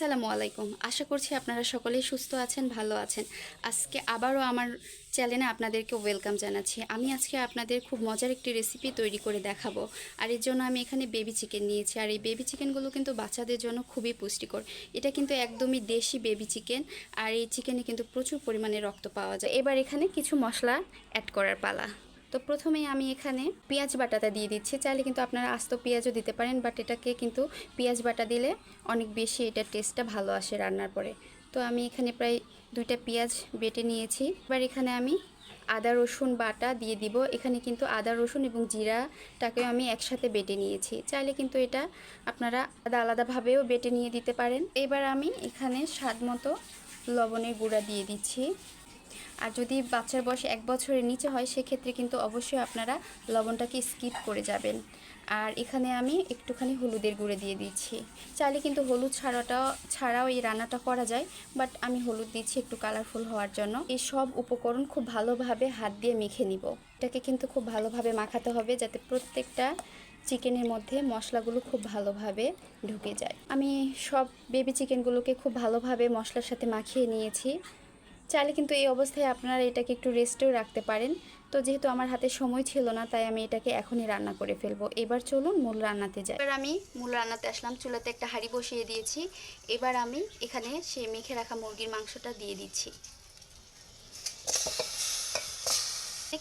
আসসালামু আলাইকুম। আশা করছি আপনারা সকলেই সুস্থ আছেন, ভালো আছেন। আজকে আবারও আমার চ্যানেলে আপনাদেরকে ওয়েলকাম জানাচ্ছি। আমি আজকে আপনাদের খুব মজার একটি রেসিপি তৈরি করে দেখাবো। আর এর জন্য আমি এখানে বেবি চিকেন নিয়েছি। আর এই বেবি চিকেনগুলো কিন্তু বাচ্চাদের জন্য খুবই পুষ্টিকর। এটা কিন্তু একদমই দেশি বেবি চিকেন আর এই চিকেনে কিন্তু প্রচুর পরিমাণে রক্ত পাওয়া যায়। এবার এখানে কিছু মশলা অ্যাড করার পালা। তো প্রথমেই আমি এখানে পেঁয়াজ বাটাটা দিয়ে দিচ্ছি। চাইলে কিন্তু আপনারা আস্ত পেঁয়াজও দিতে পারেন বাট এটাকে কিন্তু পেঁয়াজ বাটা দিলে অনেক বেশি এটার টেস্টটা ভালো আসে রান্নার পরে। তো আমি এখানে প্রায় দুইটা পেঁয়াজ বেটে নিয়েছি। এবার এখানে আমি আদা, রসুন বাটা দিয়ে দিব। এখানে কিন্তু আদা, রসুন এবং জিরাটাকেও আমি একসাথে বেটে নিয়েছি। চাইলে কিন্তু এটা আপনারা আলাদা আলাদাভাবেও বেটে নিয়ে দিতে পারেন। এবার আমি এখানে স্বাদ মতো লবণের গুঁড়া দিয়ে দিচ্ছি। আর যদি বাচ্চার বয়স এক বছরের নিচে হয়, সেক্ষেত্রে কিন্তু অবশ্যই আপনারা লবণটাকে স্কিপ করে যাবেন। আর এখানে আমি একটুখানি হলুদের গুঁড়ো দিয়ে দিচ্ছি। চাইলে কিন্তু হলুদ ছাড়াটাও ছাড়াও এই রান্নাটা করা যায় বাট আমি হলুদ দিচ্ছি একটু কালারফুল হওয়ার জন্য। এই সব উপকরণ খুব ভালোভাবে হাত দিয়ে মেখে নিব। এটাকে কিন্তু খুব ভালোভাবে মাখাতে হবে, যাতে প্রত্যেকটা চিকেনের মধ্যে মশলাগুলো খুব ভালোভাবে ঢুকে যায়। আমি সব বেবি চিকেনগুলোকে খুব ভালোভাবে মশলার সাথে মাখিয়ে নিয়েছি। চাইলে কিন্তু এই অবস্থায় আপনারা এটাকে একটু রেস্টেও রাখতে পারেন। তো যেহেতু আমার হাতে সময় ছিল না, তাই আমি এটাকে এখনই রান্না করে ফেলব। এবার চলুন মূল রান্নাতে যাই। এবার আমি মূল রান্নাতে আসলাম। চুলাতে একটা হাঁড়ি বসিয়ে দিয়েছি। এবার আমি এখানে সেই মেখে রাখা মুরগির মাংসটা দিয়ে দিচ্ছি।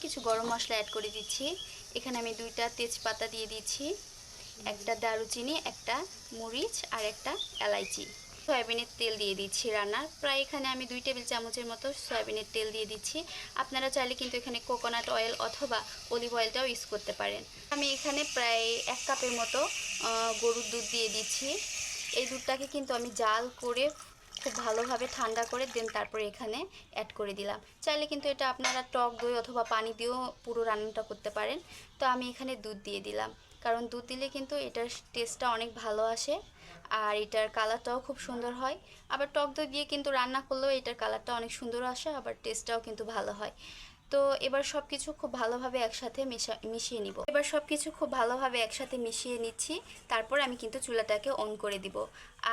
কিছু গরম মশলা অ্যাড করে দিচ্ছি। এখানে আমি দুইটা তেজপাতা দিয়ে দিচ্ছি, একটা দারুচিনি, একটা মরিচ আর একটা এলাইচি। সয়াবিনের তেল দিয়ে দিচ্ছি রান্নার প্রায় এখানে আমি দুই টেবিল চামচের মতো সয়াবিনের তেল দিয়ে দিচ্ছি। আপনারা চাইলে কিন্তু এখানে কোকোনাট অয়েল অথবা অলিভ অয়েলটাও ইউজ করতে পারেন। আমি এখানে প্রায় এক কাপের মতো গরুর দুধ দিয়ে দিচ্ছি। এই দুধটাকে কিন্তু আমি জাল করে খুব ভালোভাবে ঠান্ডা করে দেন তারপরে এখানে অ্যাড করে দিলাম। চাইলে কিন্তু এটা আপনারা টক দই অথবা পানি দিয়েও পুরো রান্নাটা করতে পারেন। তো আমি এখানে দুধ দিয়ে দিলাম। কারণ দুধ দিলে কিন্তু এটার টেস্টটা অনেক ভালো আসে, আর এটার কালারটাও খুব সুন্দর হয়। আবার টক দই দিয়ে কিন্তু রান্না করলেও এটার কালারটা অনেক সুন্দর আসে, আবার টেস্টটাও কিন্তু ভালো হয়। তো এবার সব কিছু খুব ভালোভাবে একসাথে মিশা, মিশিয়ে নিব। এবার সব কিছু খুব ভালোভাবে একসাথে মিশিয়ে নিচ্ছি, তারপর আমি কিন্তু চুলাটাকে অন করে দিব।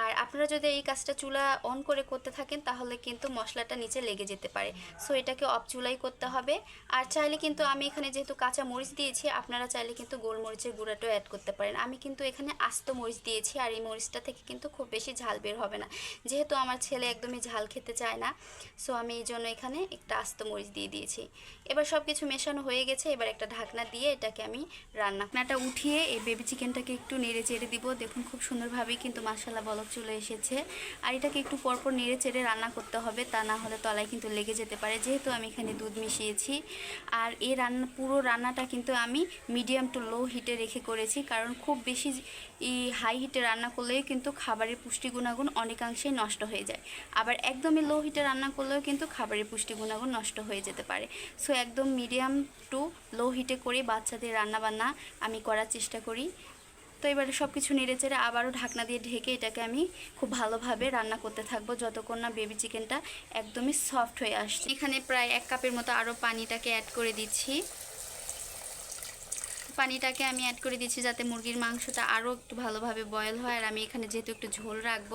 আর আপনারা যদি এই কাজটা চুলা অন করে করতে থাকেন, তাহলে কিন্তু মশলাটা নিচে লেগে যেতে পারে। সো এটাকে অফ চুলাই করতে হবে। আর চাইলে কিন্তু আমি এখানে যেহেতু কাঁচা মরিচ দিয়েছি, আপনারা চাইলে কিন্তু গোলমরিচের গুঁড়াটাও অ্যাড করতে পারেন। আমি কিন্তু এখানে আস্ত মরিচ দিয়েছি, আর এই মরিচটা থেকে কিন্তু খুব বেশি ঝাল বের হবে না। যেহেতু আমার ছেলে একদমই ঝাল খেতে চায় না, সো আমি এই জন্য এখানে একটা আস্ত মরিচ দিয়ে দিয়েছি। এবার সব কিছু মেশানো হয়ে গেছে, এবার একটা ঢাকনা দিয়ে এটাকে আমি রান্না ঢাকনাটা উঠিয়ে এই বেবি চিকেনটাকে একটু নেড়ে চেড়ে দিব। দেখুন খুব সুন্দরভাবেই কিন্তু মশলা বলক চলে এসেছে। আর এটাকে একটু পরপর নেড়ে চেড়ে রান্না করতে হবে, তা না হলে তলায় কিন্তু লেগে যেতে পারে। যেহেতু আমি এখানে দুধ মিশিয়েছি, আর এই রান্না, পুরো রান্নাটা কিন্তু আমি মিডিয়াম টু লো হিটে রেখে করেছি, কারণ খুব বেশি হাই হিটে রান্না করলেও কিন্তু খাবারের পুষ্টি গুণাগুণ অনেকাংশেই নষ্ট হয়ে যায়। আবার একদমই লো হিটে রান্না করলেও কিন্তু খাবারের পুষ্টি গুণাগুণ নষ্ট হয়ে যেতে পারে। সো একদম মিডিয়াম টু লো হিটে করে বাচ্চাদের রান্নাবান্না আমি করার চেষ্টা করি। তো এবারে সব কিছু নেড়ে চেড়ে আবারও ঢাকনা দিয়ে ঢেকে এটাকে আমি খুব ভালোভাবে রান্না করতে থাকব যতক্ষণ না বেবি চিকেনটা একদমই সফট হয়ে আসছে। এখানে প্রায় এক কাপের মতো আরও পানিটাকে অ্যাড করে দিচ্ছি। পানিটাকে আমি অ্যাড করে দিচ্ছি যাতে মুরগির মাংসটা আরও একটু ভালোভাবে বয়েল হয়। আর আমি এখানে যেহেতু একটু ঝোল রাখব,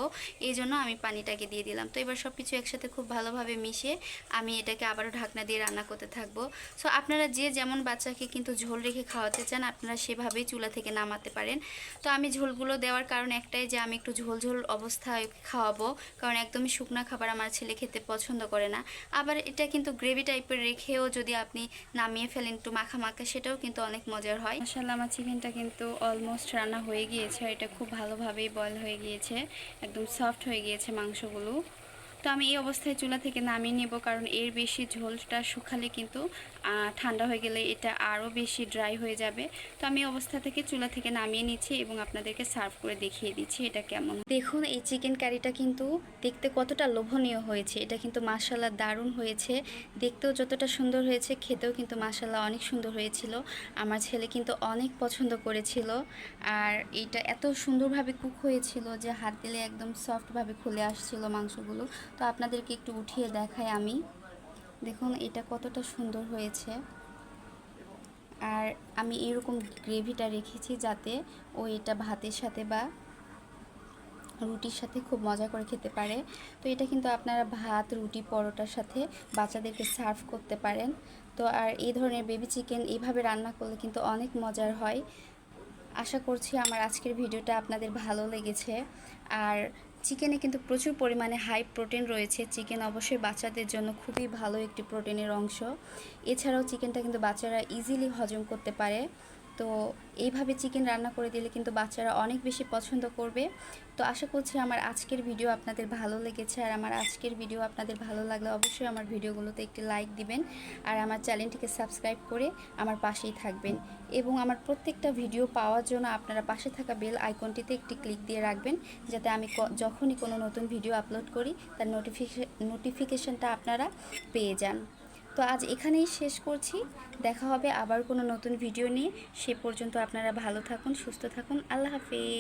এই জন্য আমি পানিটাকে দিয়ে দিলাম। তো এবার সব কিছু একসাথে খুব ভালোভাবে মিশিয়ে আমি এটাকে আবারও ঢাকনা দিয়ে রান্না করতে থাকব। সো আপনারা যে যেমন বাচ্চাকে কিন্তু ঝোল রেখে খাওয়াতে চান, আপনারা সেভাবেই চুলা থেকে নামাতে পারেন। তো আমি ঝোলগুলো দেওয়ার কারণ একটাই যে, আমি একটু ঝোল ঝোল অবস্থায় খাওয়াবো। কারণ একদমই শুকনা খাবার আমার ছেলে খেতে পছন্দ করে না। আবার এটা কিন্তু গ্রেভি টাইপের রেখেও যদি আপনি নামিয়ে ফেলেন, একটু মাখা মাখা সেটাও কিন্তু অনেক মজার হয়। মাসাল্লাহ আমার চিকেনটা কিন্তু অলমোস্ট রান্না হয়ে গিয়েছে। এটা খুব ভালোভাবেই বয়ল হয়ে গিয়েছে। একদম সফট হয়ে গিয়েছে মাংসগুলো। তো আমি এই অবস্থায় চুলা থেকে নামিয়ে নেব, কারণ এর বেশি ঝোলটা শুকালে কিন্তু ঠান্ডা হয়ে গেলে এটা আরও বেশি ড্রাই হয়ে যাবে। তো আমি অবস্থা থেকে চুলা থেকে নামিয়ে নিচ্ছি এবং আপনাদেরকে সার্ভ করে দেখিয়ে দিচ্ছি এটা কেমন। দেখুন, এই চিকেন কারিটা কিন্তু দেখতে কতটা লোভনীয় হয়েছে। এটা কিন্তু মাসাল্লাহ দারুণ হয়েছে। দেখতেও যতটা সুন্দর হয়েছে, খেতেও কিন্তু মাসাল্লাহ অনেক সুন্দর হয়েছিল। আমার ছেলে কিন্তু অনেক পছন্দ করেছিল। আর এটা এত সুন্দরভাবে কুক হয়েছিল যে হাত দিলে একদম সফটভাবে খুলে আসছিল মাংসগুলো। তো আপনাদেরকে একটু উঠিয়ে দেখাই আমি। দেখুন, এটা কতটা সুন্দর হয়েছে। আর আমি এরকম গ্রেভিটা রেখেছি যাতে ও এটা ভাতের সাথে বা রুটির সাথে খুব মজা করে খেতে পারে। তো এটা কিন্তু আপনারা ভাত, রুটি, পরোটার সাথে বাচ্চাদেরকে সার্ভ করতে পারেন। তো আর এই ধরনের বেবি চিকেন এইভাবে রান্না করলে কিন্তু অনেক মজার হয়। আশা করছি আমার আজকের ভিডিওটা আপনাদের ভালো লেগেছে। আর চিকেনে কিন্তু প্রচুর পরিমাণে হাই প্রোটিন রয়েছে। চিকেন অবশ্যই বাচ্চাদের জন্য খুবই ভালো একটি প্রোটিনের অংশ। এছাড়াও চিকেনটা কিন্তু বাচ্চারা ইজিলি হজম করতে পারে। তো এইভাবে চিকেন রান্না করে দিলে কিন্তু বাচ্চারা অনেক বেশি পছন্দ করবে। তো আশা করছি আমার আজকের ভিডিও আপনাদের ভালো লেগেছে। আর আমার আজকের ভিডিও আপনাদের ভালো লাগলে অবশ্যই আমার ভিডিওগুলোতে একটি লাইক দিবেন। আর আমার চ্যানেলটিকে সাবস্ক্রাইব করে আমার পাশেই থাকবেন। এবং আমার প্রত্যেকটা ভিডিও পাওয়ার জন্য আপনারা পাশে থাকা বেল আইকনটিতে একটি ক্লিক দিয়ে রাখবেন। যাতে আমি যখনই কোনো নতুন ভিডিও আপলোড করি, তার নোটিফিকেশন নোটিফিকেশনটা আপনারা পেয়ে যান। তো আজ এখানেই শেষ করছি। দেখা হবে আবার কোনো নতুন ভিডিও নিয়ে। সে পর্যন্ত আপনারা ভালো থাকুন, সুস্থ থাকুন। আল্লাহ হাফেজ।